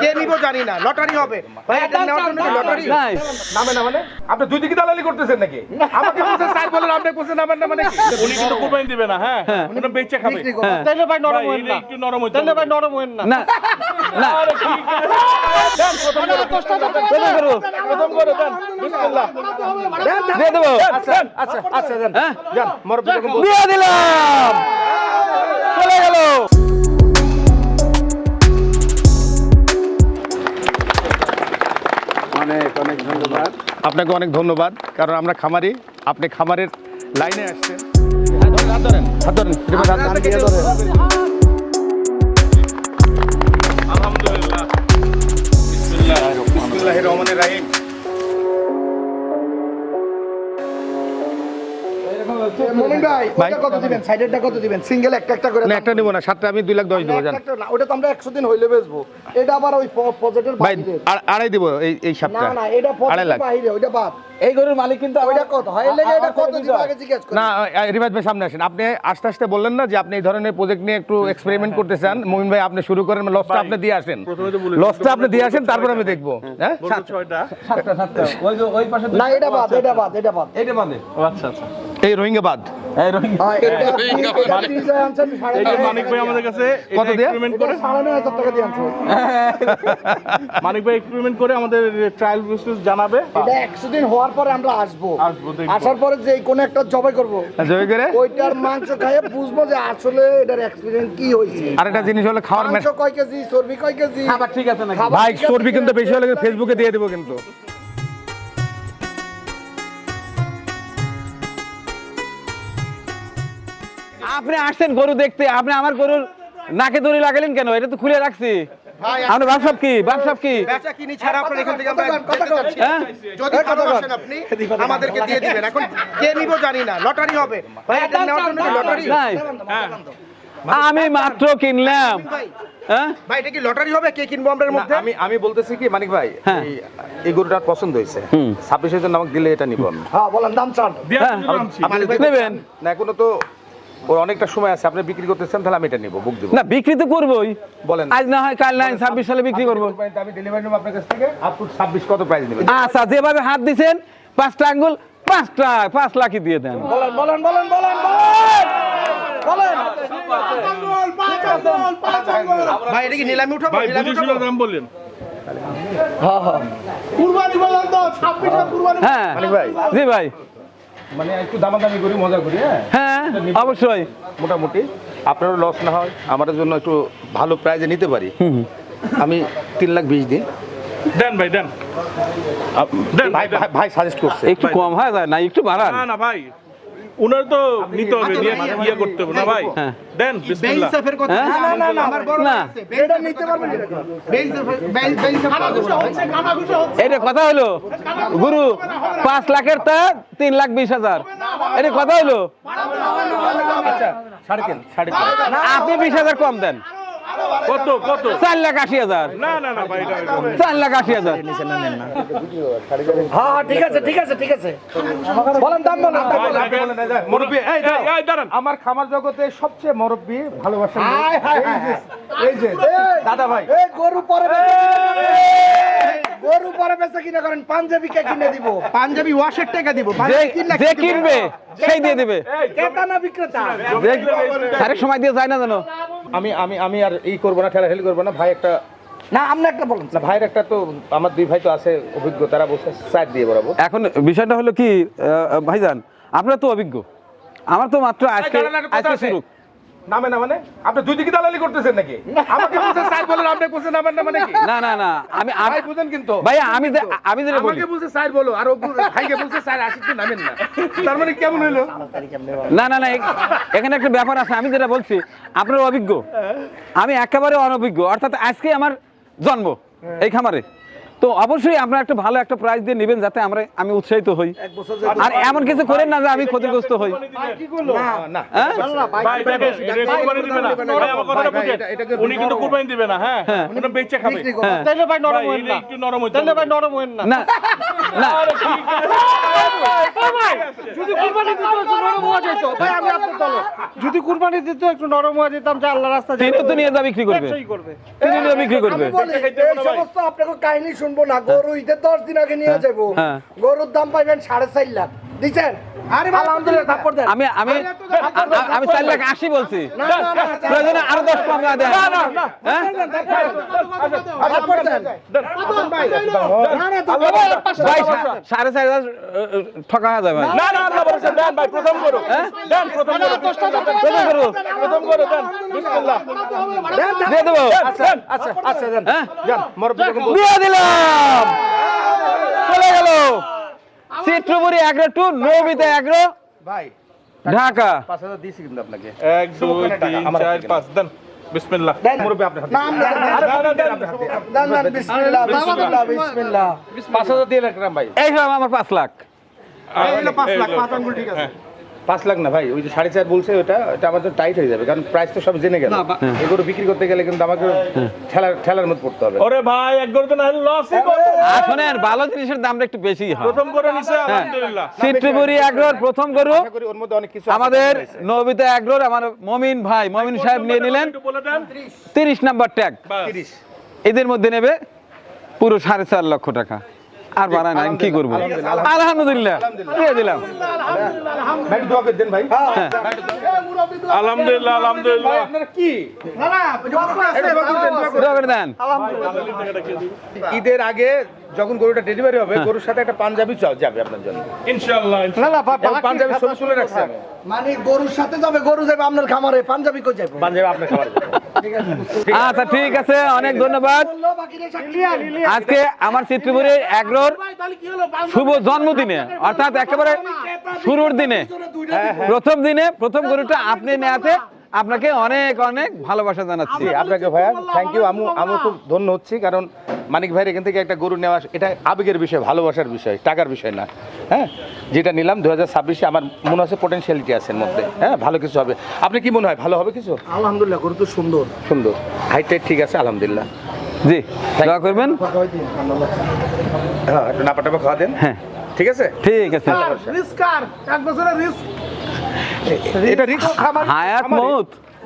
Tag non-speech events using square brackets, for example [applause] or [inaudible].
কে নিব জানি না লটারি হবে। ভাই এটা নেওয়ার জন্য কি লটারি? নাই নামে না মানে? আপনি দুই দিকে দালালি করতেছেন নাকি? আমাকে বলছে স্যার বলেন আপনি বলছেন নামেন না মানে উনি কিন্তু কুরবানি দিবে না হ্যাঁ? উনি বেচে খাবে। হ্যাঁ। তাইলে ভাই নরম হইন না। একটু নরম হইতে তাইলে ভাই নরম হইন না। না। না। কত করব প্রথম করে দেন। বিসমিল্লাহ। দিয়ে দেবো। আচ্ছা আচ্ছা আচ্ছা দেন। হ্যাঁ। দিলাম। অনেক ধন্যবাদ। আপনাকে অনেক ধন্যবাদ কারণ আমরা খামারি আপনি খামারের লাইনে আসছেন। হ্যাঁ, হাত ধরেন হাত ধরেন মোমিন ভাই ভাই। ওটা কত দিবেন? সাইডেরটা কত দিবেন? সিঙ্গেল একটা একটা করে না একটা নিব না সাতটা আমি দুই লাখ দশ দেবো জান একটা একটা না, ওটা তো আমরা একশো দিন হইলে বেচবো। এটা আবার ওই পজেটের বাইরে আড়াই দিব এই এই না না এটা পজেটের বাইরে ওইটা বাদ। এই গরুর মালিক কিন্তু ওইটা কত? হয় এর এটা কত দিব? আগে জিজ্ঞেস করুন না রিবাজ ভাই সামনে আসেন। আপনি আস্তে আস্তে বললেন না যে আপনি এই ধরনের প্রজেক্ট নিয়ে একটু এক্সপেরিমেন্ট করতে চান মুমিন ভাই আপনি শুরু করেন লসটা আপনি দিয়ে আসেন। প্রথমে তো লসটা আপনি দিয়ে আসেন তারপর আমি দেখব। হ্যাঁ? সাতটা সাতটা। ওই ওই পাশে না এটা বাদ এটা বাদ এটা বাদ। এইটা বাদে। আচ্ছা আচ্ছা। এই রোহিঙ্গাবাদ। হ্যাঁ, এটা এটা তিন হাজার আনছেন, সাড়ে এই যে নয় মানিক ভাই আমাদের কাছে কত দিয়ে? এক্সপেরিমেন্ট করে। সাড়ে নয় হাজার টাকা দিয়ে মানিক ভাই এক্সপেরিমেন্ট করে আমাদের ট্রায়াল প্রসেস জানাবে। এটা একশো দিন হওয়ার পরে আমরা আসব। আসব, আসার পরে যে কোনো একটা জবাই করব। জয় করে? ওইটার মাংস খাইয়ে বুঝব যে আসলে এটার এক্সপিরিয়েন্স কি হয়েছে। আরেকটা জিনিস হলো খাওয়ার মাংস কয় কেজি চর্বি কয় কেজি? খাবার ঠিক আছে নাকি? ভাই চর্বি কিন্তু বেশি হলে ফেসবুকে দিয়ে দেবো কিন্তু। আপনি আসছেন গরু দেখতে আপনি আমার গরুর নাকে দড়ি লাগালেন কেন? এটা তো খুলে রাখছি। আপনি ব্যবসা কি? ব্যবসা কি? কিনি ছাড়া আপনার এখান থেকে আমরা যেতে চাচ্ছি। হ্যাঁ? যদি ভালোবাসেন আপনি আমাদেরকে দিয়ে দিবেন। এখন কে নিব জানি না লটারি হবে। ভাই এটা নেওয়ার জন্য লটারি? আমি মাত্র কিনলাম। হ্যাঁ? ভাই এটা কি লটারি হবে? কে কিনবো আমরা মধ্যে? আমি আমি বলতেছি কি মানিক ভাই হ্যাঁ। এই- গরুটা পছন্দ হয়েছে। হুম। ছাব্বিশের জন্য আমাকে দিলে এটা নিব আমি। হ্যাঁ বলেন দাম চান। হ্যাঁ। নেবেন। না এখনও তো ওর অনেকটা সময় আছে আপনি বিক্রি করতেছেন তাহলে আমি এটা নিব বুক দিব। না বিক্রি তো করবোই। বলেন। আজ না হয় কাল নাই ছাব্বিশ সালে বিক্রি করব। আমি ডেলিভারি নেব আপনার কাছ থেকে আপ টু ছাব্বিশ কত প্রাইস নেবেন আচ্ছা যেভাবে হাত দিছেন পাঁচটা আঙ্গুল পাঁচটা পাঁচ লাখই দিয়ে দেন। বলেন বলেন বলেন বলেন বলেন বলেন। ভাই এটা কি নিলামে উঠাবো? ভাই নিলামে উঠাবো? দাম বললেন। হ্যাঁ মানিক ভাই। জি ভাই। মানে একটু দামাদামি করি মজা করি হ্যাঁ? হ্যাঁ অবশ্যই। মোটামুটি। আপনারও লস না হয় আমাদের জন্য একটু ভালো প্রাইজে নিতে পারি। আমি তিন লাখ বিশ দিন। দেন ভাই দেন। দেন ভাই ভাই- ভাই সাজেস্ট করছে। একটু কম হয় না একটু বাড়ান। না না ভাই। উনার তো নিতে হবে ইয়ে করতে হবে। না ভাই হ্যাঁ। দেন বিসমিল্লাহ। হ্যাঁ? না না না আমার বড় আছে এটা নিতে পারবেন এটা। কথা হলো গুরু পাঁচ লাখের তা তিন লাখ বিশ হাজার। এটা কথা হলো সাড়ে সাড়ে তিন। আপনি বিশ হাজার কম দেন। কত কত? চার লাখ আশি হাজার। না না না ভাই চার লাখ আশি হাজার। হ্যাঁ হ্যাঁ ঠিক আছে ঠিক আছে ঠিক আছে। বলেন দাম বলেন দাম বলেন। এই মুরব্বি, এই দাঁড়ান। আমার খামার জগতে সবচেয়ে মুরব্বি ভালোবাসা। এই যে দাদা ভাই। এই গরু পরে গরু পরে বেচা কিনা করেন পাঞ্জাবি কে কিনে দিব। পাঞ্জাবি ওয়াশের টাকা দিব যে? কিনবে সেই দিয়ে দিবে। ক্রেতা না বিক্রেতা? সারেক সময় দিয়ে যায় না জানো আমি আমি আমি আর ই করব না ঠেলাঠেলি করব না ভাই একটা না আপনি একটা বলুন। না ভাইয়ের একটা তো আমার দুই ভাই তো আছে অভিজ্ঞ তারা বসে সাইড দিয়ে বরাবর। এখন বিষয়টা হলো কি আহ, ভাইজান আপনারা তো অভিজ্ঞ। আমার তো মাত্র আজকে আজকে শুরু নামে না মানে? আপনি দুই দিকে দালালি করতেছেন নাকি? আমাকে বলছে সাইড বলেন আপনি বলছেন নামেন না মানে কি না না না আমি আমি বুঝেন কিন্তু। ভাইয়া আমি যে- আমি যেটা বলি আমাকে বলছে সাইড বলো আর ও ভাইকে বলছে সাইড আসি তো নামেন না। তার মানে কেমন হইল? না না না এখানে একটা ব্যাপার আছে আমি যেটা বলছি আপনার অভিজ্ঞ। আমি একেবারে অনভিজ্ঞ অর্থাৎ আজকে আমার জন্ম এই খামারে। তো অবশ্যই আপনারা একটা ভালো একটা প্রাইজ দিয়ে নেবেন যাতে আমরা আমি উৎসাহিত হই। আর এমন কিছু করেন না যে আমি ক্ষতিগ্রস্ত হই। না। [laughs] হ্যাঁ না হ্যাঁ হ্যাঁ যদি কুরবানি দিত একটু নরম হওয়া যেত ভাই আমি আপনার দলে। যদি কুরবানি দিত একটু নরম হওয়া যেতাম যে আল্লাহ রাস্তা তিনি তো নিয়ে যা বিক্রি করবে। তিনি নিয়ে বিক্রি করবে। এই সমস্ত আপনাকে কাহিনী শুনব না। গরু ঈদের দশ দিন আগে নিয়ে যাব। হ্যাঁ। গরুর দাম পাইবেন সাড়ে চার লাখ। দিচ্ছেন আরে ভাই, আলহামদুলিল্লাহ থাপ্পড় দেন আমি আমি আমি চার লাখ আশি বলছি না, না, না, প্রয়োজনে আরও দশ কম দেন হ্যাঁ সাড়ে চার হাজার ঠকা যাবে ভাই না না আল্লাহ বলেছেন দেন ভাই প্রথম করো দেন প্রথম করো প্রথম করব প্রথম করো দেন বিসমিল্লাহ দিয়ে দেবো আচ্ছা আচ্ছা আচ্ছা দেন হ্যাঁ যান মুরব্বী যখন বলছেন। দিয়ে দিলাম চলে গেল Chitrapuri agro to Nabita agro ভাই ঢাকা। পাঁচ হাজার দিয়েছি কিন্তু আপনাকে। এক দুই তিন চার পাঁচ দেন বিসমিল্লাহ। মুরব্বী আপনার হাতে। নাম দেন, দেন দেন দেন, দেন, বিসমিল্লাহ, বিসমিল্লাহ, বিসমিল্লাহ। পাঁচ হাজার দিয়ে রাখলাম ভাই। এই সব আমার পাঁচ লাখ। পাঁচ লাখ পাঁচ আঙ্গুল ঠিক আছে। পাঁচ লাখ না ভাই ওই যে সাড়ে চার বলছে ওটা ওটা আমাদের টাইট হয়ে যাবে কারণ প্রাইস তো সব জেনে গেল। এগুলো বিক্রি করতে গেলে কিন্তু আমাকে ঠেলার ঠেলার মধ্যে পড়তে হবে। ওরে ভাই এক গরু তো না লসই করো আর! ভালো জিনিসের দামটা একটু বেশি হয়। প্রথম করে নিছে হ্যাঁ। আলহামদুলিল্লাহ। চিত্রপুরি এগ্রোর প্রথম গরু। করি ওর মধ্যে অনেক কিছু আমাদের। নবিতা এগ্রোর আমার মমিন ভাই মমিন সাহেব নিয়ে নিলেন। একটু বলে দেন? তিরিশ নাম্বার ট্যাগ। বাস। তিরিশ। এদের মধ্যে নেবে পুরো সাড়ে চার লক্ষ টাকা। আর বাড়ায় না আমি কি করব? আলহামদুলিল্লাহ। দিয়ে দিলাম। আলহামদুলিল্লাহ আলহামদুলিল্লাহ। কি? ঈদের আগে যখন গরুটা ডেলিভারি হবে গরুর সাথে একটা পাঞ্জাবি চাও যাবে আপনার জন্য। ইনশাআল্লাহ না না পাঞ্জাবি ছবি তুলে রাখছে মানে গরুর সাথে যাবে গরু যাবে আপনার খামারে পাঞ্জাবি কই যাবে? পাঞ্জাবি আপনার খাবার আচ্ছা ঠিক আছে অনেক ধন্যবাদ। আজকে আমার চিত্রপুরি এগ্রোর শুভ জন্মদিনে অর্থাৎ একেবারে শুরুর দিনে। প্রথম দিনে প্রথম গরুটা আপনি নেয়াতে আপনাকে অনেক অনেক ভালোবাসা জানাচ্ছি। আপনাকে ভাইয়া থ্যাংক ইউ আমি আমি খুব ধন্য হচ্ছি কারণ মানিক ভাইয়ের এখান থেকে একটা গরু নেওয়া এটা আবেগের বিষয় ভালোবাসার বিষয় টাকার বিষয় না হ্যাঁ? যেটা নিলাম দু হাজার ছাব্বিশে আমার মনে হচ্ছে পোটেনশিয়ালিটি আছে এর মধ্যে হ্যাঁ? ভালো কিছু হবে। আপনি কি মনে হয় ভালো হবে কিছু? আলহামদুলিল্লাহ গরু তো সুন্দর। সুন্দর। হাইট টাইট ঠিক আছে আলহামদুলিল্লাহ। জি দোয়া করবেন? হ্যাঁ একটু নাপা টাপা খাওয়া দেন। হ্যাঁ। ঠিক আছে? ঠিক আছে। রিস্ক আর এক বছরের রিস্ক। এটা রিক্স হায়াত মৌত।